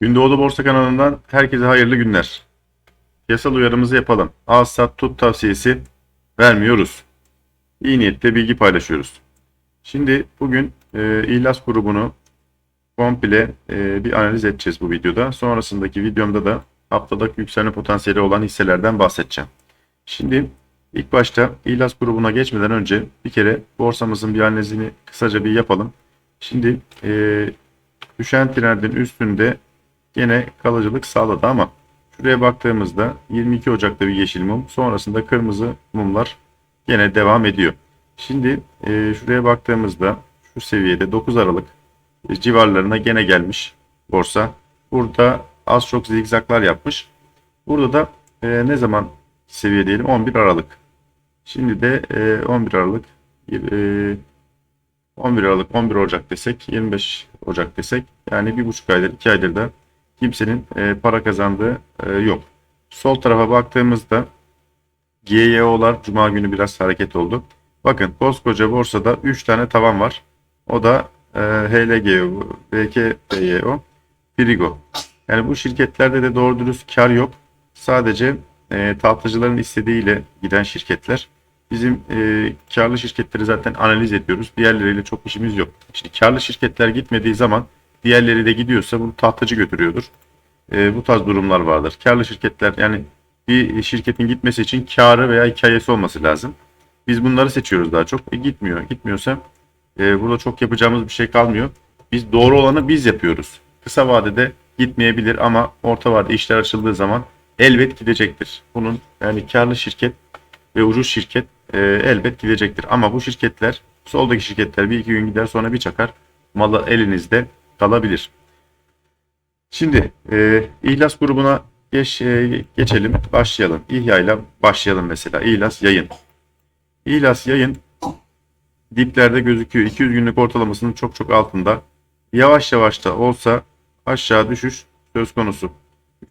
Gündoğdu Borsa kanalından herkese hayırlı günler. Yasal uyarımızı yapalım. Az sat tut tavsiyesi vermiyoruz. İyi niyetle bilgi paylaşıyoruz. Şimdi bugün e, İhlas grubunu komple e, bir analiz edeceğiz bu videoda. Sonrasındaki videomda da haftalık yükselme potansiyeli olan hisselerden bahsedeceğim. Şimdi ilk başta İhlas grubuna geçmeden önce bir kere borsamızın bir analizini kısaca bir yapalım. Şimdi e, düşen trendin üstünde yine kalıcılık sağladı ama şuraya baktığımızda 22 Ocak'ta bir yeşil mum sonrasında kırmızı mumlar yine devam ediyor. Şimdi e, şuraya baktığımızda şu seviyede 9 Aralık e, civarlarına gene gelmiş borsa. Burada az çok zigzaklar yapmış. Burada da e, ne zaman seviye diyelim 11 Aralık. Şimdi de e, 11 Aralık e, 11 Aralık 11 Ocak desek 25 Ocak desek yani bir buçuk aydır iki aydır da kimsenin e, para kazandığı e, yok. Sol tarafa baktığımızda GYO'lar Cuma günü biraz hareket oldu. Bakın koskoca borsada 3 tane tavan var. O da e, HLGO, BKBYO, Frigo. Yani bu şirketlerde de doğru dürüst kar yok. Sadece e, tatlıcıların istediğiyle giden şirketler. Bizim e, karlı şirketleri zaten analiz ediyoruz. Diğerleriyle çok işimiz yok. Şimdi karlı şirketler gitmediği zaman diğerleri de gidiyorsa bunu tahtacı götürüyordur. E, bu tarz durumlar vardır. Karlı şirketler yani bir şirketin gitmesi için karı veya hikayesi olması lazım. Biz bunları seçiyoruz daha çok. E, gitmiyor. Gitmiyorsa e, burada çok yapacağımız bir şey kalmıyor. Biz doğru olanı biz yapıyoruz. Kısa vadede gitmeyebilir ama orta vadede işler açıldığı zaman elbet gidecektir. Bunun yani karlı şirket ve ucuz şirket e, elbet gidecektir. Ama bu şirketler soldaki şirketler bir iki gün gider sonra bir çakar malı elinizde kalabilir. Şimdi e, İhlas grubuna geç, e, geçelim başlayalım. İhya ile başlayalım mesela. İhlas yayın. İhlas yayın diplerde gözüküyor. 200 günlük ortalamasının çok çok altında. Yavaş yavaş da olsa aşağı düşüş söz konusu.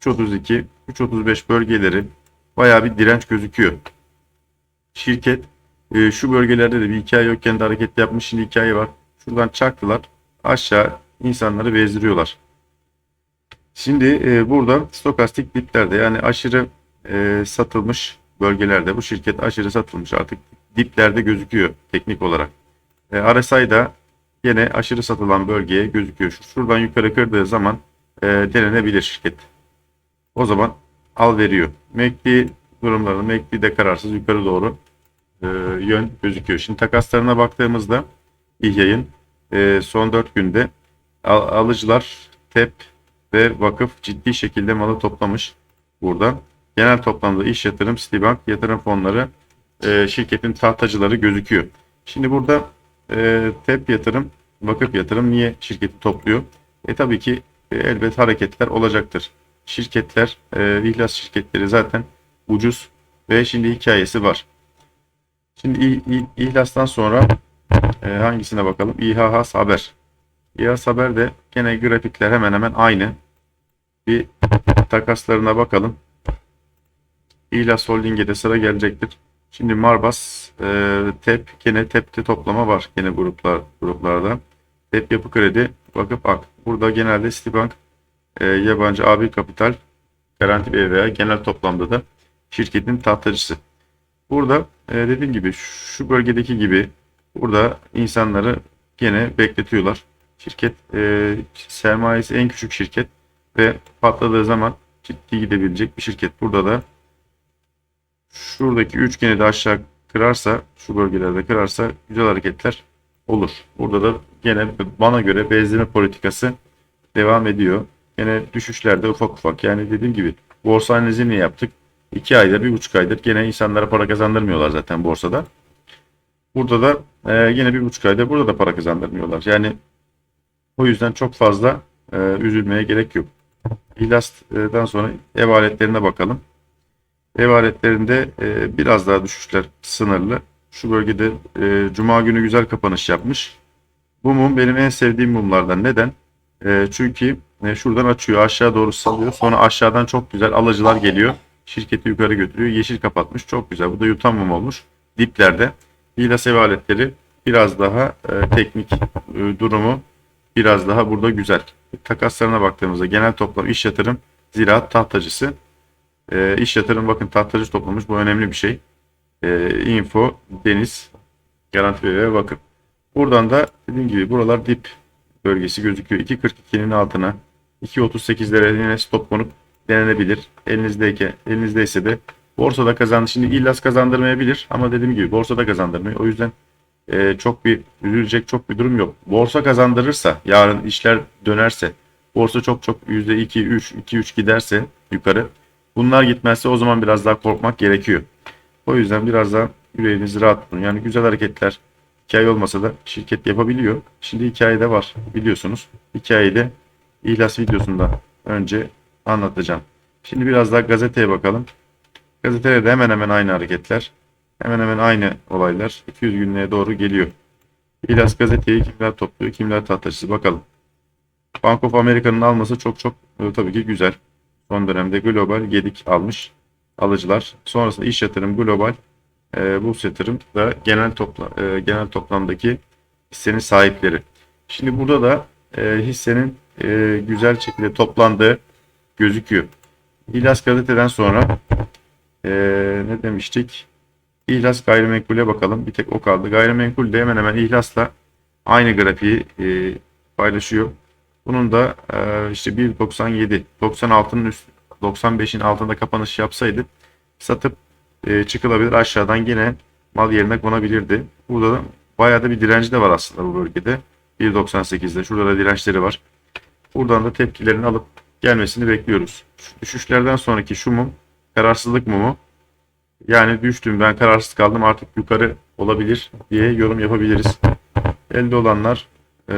3.32, 3.35 bölgeleri bayağı bir direnç gözüküyor. Şirket e, şu bölgelerde de bir hikaye yokken de hareket yapmış. Şimdi hikaye var. Şuradan çaktılar. Aşağı insanları bezdiriyorlar. Şimdi e, burada stokastik diplerde yani aşırı e, satılmış bölgelerde bu şirket aşırı satılmış artık diplerde gözüküyor teknik olarak. E, RSI'da yine aşırı satılan bölgeye gözüküyor. Şu- Şuradan yukarı kırdığı zaman e, denenebilir şirket. O zaman al veriyor. MACD durumlarında MACD'de kararsız yukarı doğru e, yön gözüküyor. Şimdi takaslarına baktığımızda İHYA'nın e, son 4 günde al- alıcılar TEP ve vakıf ciddi şekilde malı toplamış burada. Genel toplamda iş yatırım, Citibank, yatırım fonları, e, şirketin tahtacıları gözüküyor. Şimdi burada e, TEP yatırım, vakıf yatırım niye şirketi topluyor? E tabii ki e, elbet hareketler olacaktır. Şirketler, e, ihlas şirketleri zaten ucuz ve şimdi hikayesi var. Şimdi İ- İ- İhlas'tan sonra e, hangisine bakalım? İHH Haber. İHH Haber de gene grafikler hemen hemen aynı. Bir takaslarına bakalım. İhlas Holding'e de sıra gelecektir. Şimdi Marbas, e, TEP, gene TEP'te toplama var gene gruplar gruplarda. TEP Yapı Kredi, Vakıf Ak. Burada genelde Citibank, e, yabancı AB Kapital, Garanti BVA genel toplamda da şirketin tahtacısı. Burada e, dediğim gibi şu bölgedeki gibi burada insanları gene bekletiyorlar. Şirket e, sermayesi en küçük şirket ve patladığı zaman ciddi gidebilecek bir şirket. Burada da şuradaki üçgeni de aşağı kırarsa, şu bölgelerde kırarsa güzel hareketler olur. Burada da gene bana göre bezleme politikası devam ediyor. Gene düşüşlerde ufak ufak. Yani dediğim gibi borsa analizini yaptık. 2 aydır, bir buçuk aydır gene insanlara para kazandırmıyorlar zaten borsada. Burada da e, yine bir buçuk aydır burada da para kazandırmıyorlar. Yani o yüzden çok fazla e, üzülmeye gerek yok. İhlas'tan sonra ev aletlerine bakalım. Ev aletlerinde e, biraz daha düşüşler sınırlı. Şu bölgede e, Cuma günü güzel kapanış yapmış. Bu mum benim en sevdiğim mumlardan. Neden? E, çünkü e, şuradan açıyor aşağı doğru salıyor. Sonra aşağıdan çok güzel alıcılar geliyor. Şirketi yukarı götürüyor. Yeşil kapatmış. Çok güzel. Bu da yutan mum olmuş. Diplerde. İhlas ev aletleri biraz daha e, teknik e, durumu biraz daha burada güzel. takaslarına baktığımızda genel toplam iş yatırım ziraat tahtacısı. E, iş yatırım bakın tahtacı toplamış bu önemli bir şey. E, info deniz garanti ve bakın. Buradan da dediğim gibi buralar dip bölgesi gözüküyor. 2.42'nin altına 2.38'lere yine stop konup denenebilir. Elinizdeyken, elinizdeyse de borsada kazandı. Şimdi illas kazandırmayabilir ama dediğim gibi borsada kazandırmıyor. O yüzden e, çok bir üzülecek çok bir durum yok. Borsa kazandırırsa, yarın işler dönerse, borsa çok çok %2, 3, 2, 3 giderse yukarı, bunlar gitmezse o zaman biraz daha korkmak gerekiyor. O yüzden biraz daha yüreğinizi rahat tutun. Yani güzel hareketler hikaye olmasa da şirket yapabiliyor. Şimdi hikayede var biliyorsunuz. Hikayeyi de İhlas videosunda önce anlatacağım. Şimdi biraz daha gazeteye bakalım. Gazetede de hemen hemen aynı hareketler. Hemen hemen aynı olaylar 200 günlüğe doğru geliyor. İhlas gazeteyi kimler topluyor, kimler tahtacısı bakalım. Bank of America'nın alması çok çok e, tabii ki güzel. Son dönemde global gedik almış alıcılar. Sonrasında iş yatırım global e, bu yatırım da genel topla, e, genel toplamdaki hissenin sahipleri. Şimdi burada da e, hissenin e, güzel şekilde toplandığı gözüküyor. İhlas gazeteden sonra e, ne demiştik? İhlas gayrimenkule bakalım. Bir tek o kaldı. Gayrimenkul de hemen hemen İhlas'la aynı grafiği e, paylaşıyor. Bunun da e, işte 1.97, 96'nın üst, 95'in altında kapanış yapsaydı satıp e, çıkılabilir. Aşağıdan yine mal yerine konabilirdi. Burada da bayağı da bir direnci de var aslında bu bölgede. 1.98'de. Şurada da dirençleri var. Buradan da tepkilerini alıp gelmesini bekliyoruz. Şu düşüşlerden sonraki şu mum kararsızlık mumu. Yani düştüm ben kararsız kaldım artık yukarı olabilir diye yorum yapabiliriz. Elde olanlar e,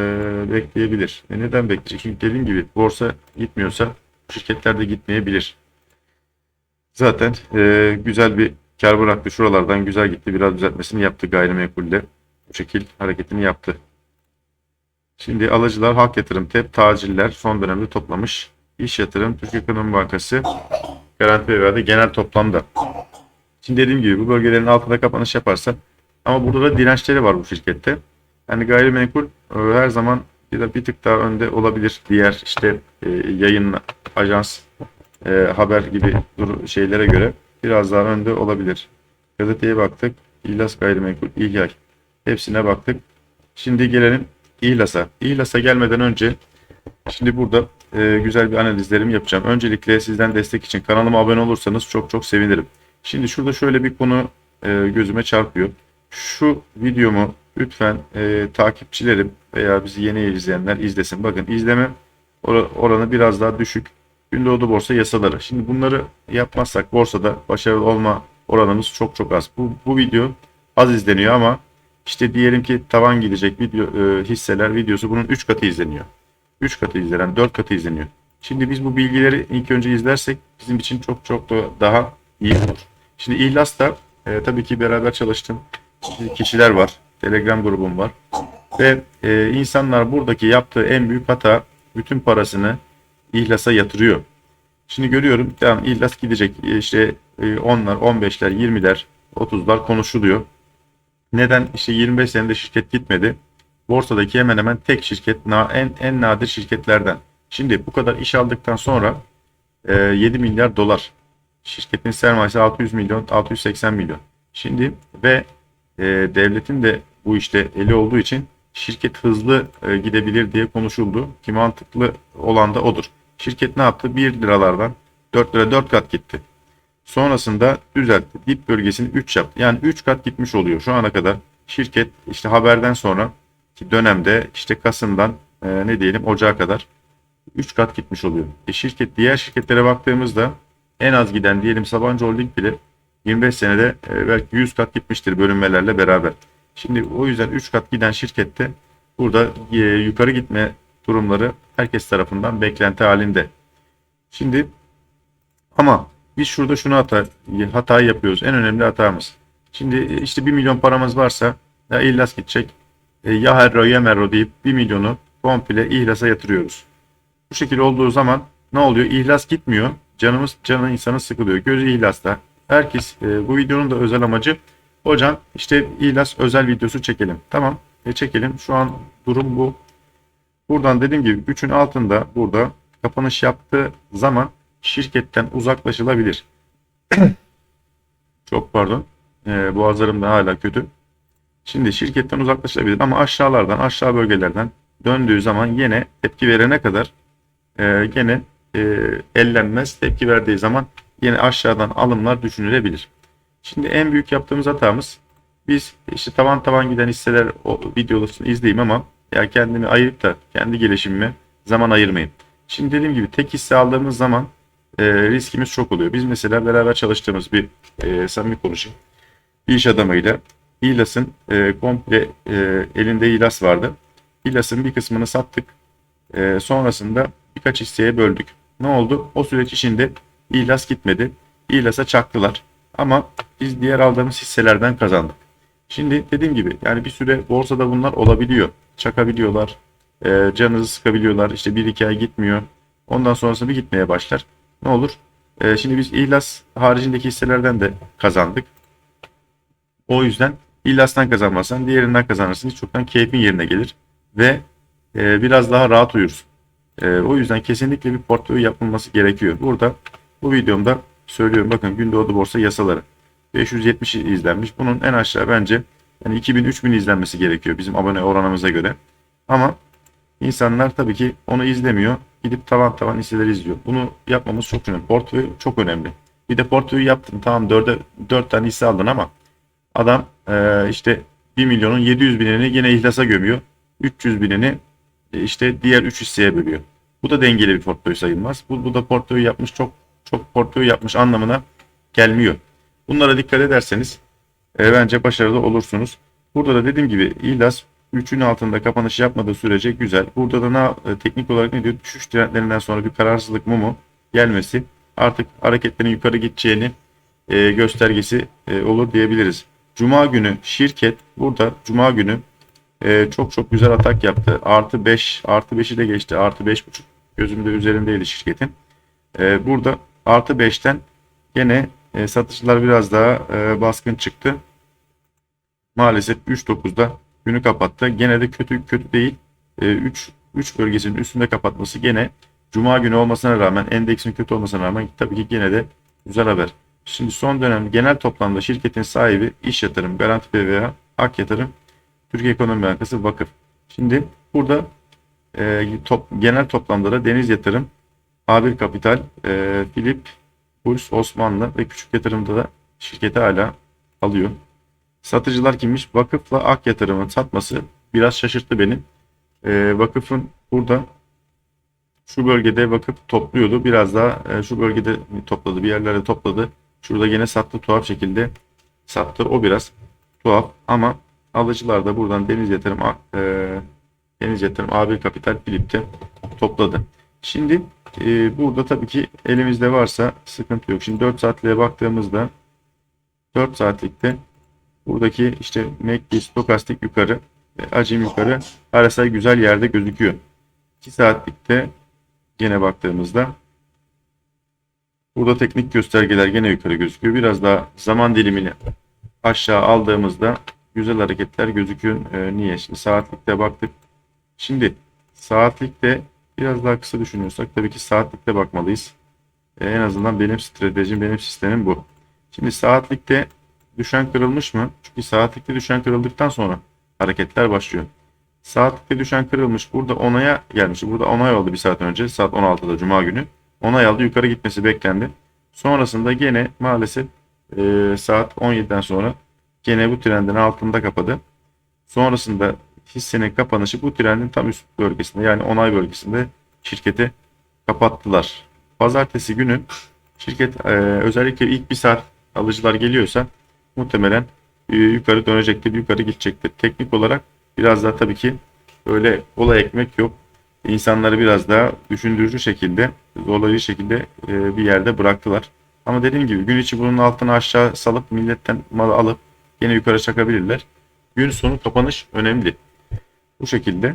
bekleyebilir. E neden bekleyecek? Çünkü dediğim gibi borsa gitmiyorsa şirketler de gitmeyebilir. Zaten e, güzel bir kar bıraktı. Şuralardan güzel gitti. Biraz düzeltmesini yaptı gayrimenkulde. Bu şekil hareketini yaptı. Şimdi alıcılar halk yatırım, TEP, taciller son dönemde toplamış. İş yatırım, Türkiye Ekonomi Bankası, Garanti ve verdi genel toplamda. Şimdi dediğim gibi bu bölgelerin altında kapanış yaparsa ama burada da dirençleri var bu şirkette. Yani gayrimenkul e, her zaman bir, de bir tık daha önde olabilir. Diğer işte e, yayın, ajans, e, haber gibi dur- şeylere göre biraz daha önde olabilir. Gazeteye baktık. İhlas gayrimenkul, İHYAY. Hepsine baktık. Şimdi gelelim İhlas'a. İhlas'a gelmeden önce şimdi burada güzel bir analizlerimi yapacağım. Öncelikle sizden destek için kanalıma abone olursanız çok çok sevinirim. Şimdi şurada şöyle bir konu e, gözüme çarpıyor. Şu videomu lütfen e, takipçilerim veya bizi yeni izleyenler izlesin. Bakın izleme or- oranı biraz daha düşük. Gündoğdu borsa yasaları. Şimdi bunları yapmazsak borsada başarılı olma oranımız çok çok az. Bu, bu video az izleniyor ama işte diyelim ki tavan gidecek video e, hisseler videosu bunun 3 katı izleniyor. 3 katı izlenen, 4 katı izleniyor. Şimdi biz bu bilgileri ilk önce izlersek bizim için çok çok da daha iyi olur. Şimdi İhlas'ta e, tabii ki beraber çalıştığım kişiler var. Telegram grubum var. Ve e, insanlar buradaki yaptığı en büyük hata bütün parasını İhlas'a yatırıyor. Şimdi görüyorum tamam İhlas gidecek E, işte e, 10'lar, 15'ler, 20'ler, 30'lar konuşuluyor. Neden işte 25 senede şirket gitmedi? Borsadaki hemen hemen tek şirket en en nadir şirketlerden. Şimdi bu kadar iş aldıktan sonra e, 7 milyar dolar. Şirketin sermayesi 600 milyon, 680 milyon. Şimdi ve e, devletin de bu işte eli olduğu için şirket hızlı e, gidebilir diye konuşuldu. Ki mantıklı olan da odur. Şirket ne yaptı? 1 liralardan 4 lira 4 kat gitti. Sonrasında düzeltti. Dip bölgesini 3 yaptı. Yani 3 kat gitmiş oluyor şu ana kadar. Şirket işte haberden sonra ki dönemde işte Kasım'dan e, ne diyelim Ocağa kadar 3 kat gitmiş oluyor. E şirket diğer şirketlere baktığımızda en az giden diyelim Sabancı Holding bile 25 senede e, belki 100 kat gitmiştir bölünmelerle beraber. Şimdi o yüzden 3 kat giden şirkette burada e, yukarı gitme durumları herkes tarafından beklenti halinde. Şimdi ama biz şurada şunu hata, hatayı yapıyoruz. En önemli hatamız. Şimdi e, işte 1 milyon paramız varsa ya İhlas gidecek ya Herro ya Merro deyip 1 milyonu komple İhlas'a yatırıyoruz. Bu şekilde olduğu zaman ne oluyor? İhlas gitmiyor. Canımız canı insanı sıkılıyor. Gözü İhlas'ta. Herkes e, bu videonun da özel amacı hocam işte İhlas özel videosu çekelim. Tamam e, çekelim. Şu an durum bu. Buradan dediğim gibi 3'ün altında burada kapanış yaptığı zaman şirketten uzaklaşılabilir. Çok pardon. Ee, boğazlarım da hala kötü. Şimdi şirketten uzaklaşabilir ama aşağılardan aşağı bölgelerden döndüğü zaman yine tepki verene kadar e, gene e, ellenmez. Tepki verdiği zaman yine aşağıdan alımlar düşünülebilir. Şimdi en büyük yaptığımız hatamız biz işte tavan tavan giden hisseler o videosunu izleyeyim ama ya kendimi ayırıp da kendi gelişimime zaman ayırmayayım. Şimdi dediğim gibi tek hisse aldığımız zaman e, riskimiz çok oluyor. Biz mesela beraber çalıştığımız bir e, samimi konuşayım. Bir iş adamıyla İlas'ın e, komple e, elinde İlas vardı. İlas'ın bir kısmını sattık. E, sonrasında birkaç hisseye böldük. Ne oldu? O süreç içinde İlas gitmedi. İlas'a çaktılar. Ama biz diğer aldığımız hisselerden kazandık. Şimdi dediğim gibi yani bir süre borsada bunlar olabiliyor. Çakabiliyorlar. E, canınızı sıkabiliyorlar. İşte bir iki ay gitmiyor. Ondan sonrasında bir gitmeye başlar. Ne olur? E, şimdi biz İlas haricindeki hisselerden de kazandık. O yüzden İlas'tan kazanmazsan diğerinden kazanırsın. Hiç çoktan keyfin yerine gelir. Ve e, biraz daha rahat uyursun. E, o yüzden kesinlikle bir portföy yapılması gerekiyor. Burada bu videomda söylüyorum bakın Gündoğdu Borsa yasaları. 570 izlenmiş. Bunun en aşağı bence yani 2000-3000 izlenmesi gerekiyor bizim abone oranımıza göre. Ama insanlar tabii ki onu izlemiyor. Gidip tavan tavan hisseleri izliyor. Bunu yapmamız çok önemli. Portföy çok önemli. Bir de portföyü yaptın tamam 4'e 4 tane hisse aldın ama adam e, işte 1 milyonun 700 binini yine ihlasa gömüyor. 300 binini işte diğer 3 hisseye bölüyor. Bu da dengeli bir portföy sayılmaz. Bu, bu da portföy yapmış çok çok portföy yapmış anlamına gelmiyor. Bunlara dikkat ederseniz e, bence başarılı olursunuz. Burada da dediğim gibi İlas 3'ün altında kapanış yapmadığı sürece güzel. Burada da ne, e, teknik olarak ne diyor? Düşüş trendlerinden sonra bir kararsızlık mumu gelmesi artık hareketlerin yukarı gideceğini e, göstergesi e, olur diyebiliriz. Cuma günü şirket burada Cuma günü e, çok çok güzel atak yaptı. Artı 5, artı 5'i de geçti. Artı 5.5 gözümde üzerindeydi şirketin. E, burada artı 5'ten gene e, satışlar biraz daha e, baskın çıktı. Maalesef 3.9'da günü kapattı. Gene de kötü kötü değil. E, 3 3 bölgesinin üstünde kapatması gene Cuma günü olmasına rağmen endeksin kötü olmasına rağmen tabii ki gene de güzel haber. Şimdi son dönem genel toplamda şirketin sahibi İş Yatırım, Garanti BBVA, Ak Yatırım, Türkiye Ekonomi Bankası, Vakıf. Şimdi burada e, top, genel toplamda da Deniz Yatırım, A1 Kapital, e, Filip, Puls, Osmanlı ve küçük yatırımda da şirketi hala alıyor. Satıcılar kimmiş? Vakıfla Ak Yatırım'ın satması biraz şaşırttı beni. E, vakıfın burada şu bölgede vakıf topluyordu. Biraz daha e, şu bölgede topladı. Bir yerlerde topladı. Şurada gene sattı tuhaf şekilde sattı. O biraz tuhaf ama alıcılar da buradan Deniz Yatırım e, Deniz Yatırım A1 Kapital Filip'te topladı. Şimdi e, burada tabii ki elimizde varsa sıkıntı yok. Şimdi 4 saatliğe baktığımızda 4 saatlikte buradaki işte MACD stokastik yukarı acim yukarı RSI güzel yerde gözüküyor. 2 saatlikte Yine baktığımızda burada teknik göstergeler gene yukarı gözüküyor. Biraz daha zaman dilimini aşağı aldığımızda güzel hareketler gözüküyor. Ee, niye? Şimdi saatlikte baktık. Şimdi saatlikte biraz daha kısa düşünüyorsak tabii ki saatlikte bakmalıyız. Ee, en azından benim stratejim, benim sistemim bu. Şimdi saatlikte düşen kırılmış mı? Çünkü saatlikte düşen kırıldıktan sonra hareketler başlıyor. Saatlikte düşen kırılmış. Burada onaya gelmiş. Burada onay oldu bir saat önce. Saat 16'da Cuma günü. Onay aldı. Yukarı gitmesi beklendi. Sonrasında gene maalesef e, saat 17'den sonra gene bu trendin altında kapadı. Sonrasında hissenin kapanışı bu trendin tam üst bölgesinde yani onay bölgesinde şirketi kapattılar. Pazartesi günü şirket e, özellikle ilk bir saat alıcılar geliyorsa muhtemelen e, yukarı dönecektir, yukarı gidecektir. Teknik olarak Biraz daha tabii ki öyle kolay ekmek yok. İnsanları biraz daha düşündürücü şekilde, zorlayıcı şekilde e, bir yerde bıraktılar. Ama dediğim gibi gün içi bunun altını aşağı salıp milletten malı alıp yine yukarı çakabilirler. Gün sonu kapanış önemli. Bu şekilde.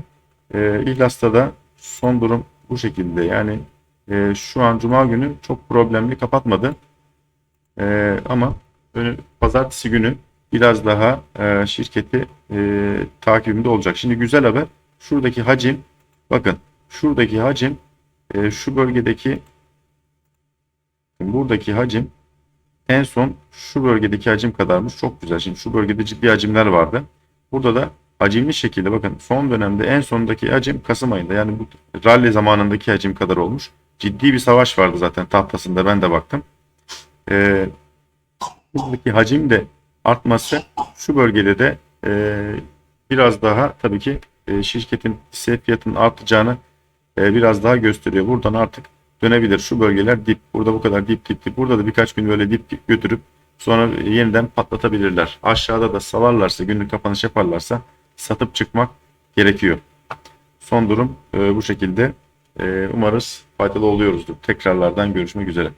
E, İhlas'ta da son durum bu şekilde. Yani e, şu an Cuma günü çok problemli kapatmadı. E, ama önü, pazartesi günü biraz daha e, şirketi e, takibinde olacak. Şimdi güzel haber şuradaki hacim Bakın şuradaki hacim e, şu bölgedeki buradaki hacim en son şu bölgedeki hacim kadarmış. Çok güzel. Şimdi şu bölgede ciddi hacimler vardı. Burada da hacimli şekilde bakın son dönemde en sondaki hacim Kasım ayında yani bu rally zamanındaki hacim kadar olmuş. Ciddi bir savaş vardı zaten tahtasında ben de baktım. Ee, buradaki hacim de artması şu bölgede de e, biraz daha tabii ki e, şirketin hisse fiyatının artacağını e, biraz daha gösteriyor. Buradan artık dönebilir. Şu bölgeler dip. Burada bu kadar dip dip dip. Burada da birkaç gün böyle dip dip götürüp sonra yeniden patlatabilirler. Aşağıda da salarlarsa günlük kapanış yaparlarsa satıp çıkmak gerekiyor. Son durum e, bu şekilde. E, umarız faydalı oluyoruzdur. Tekrarlardan görüşmek üzere.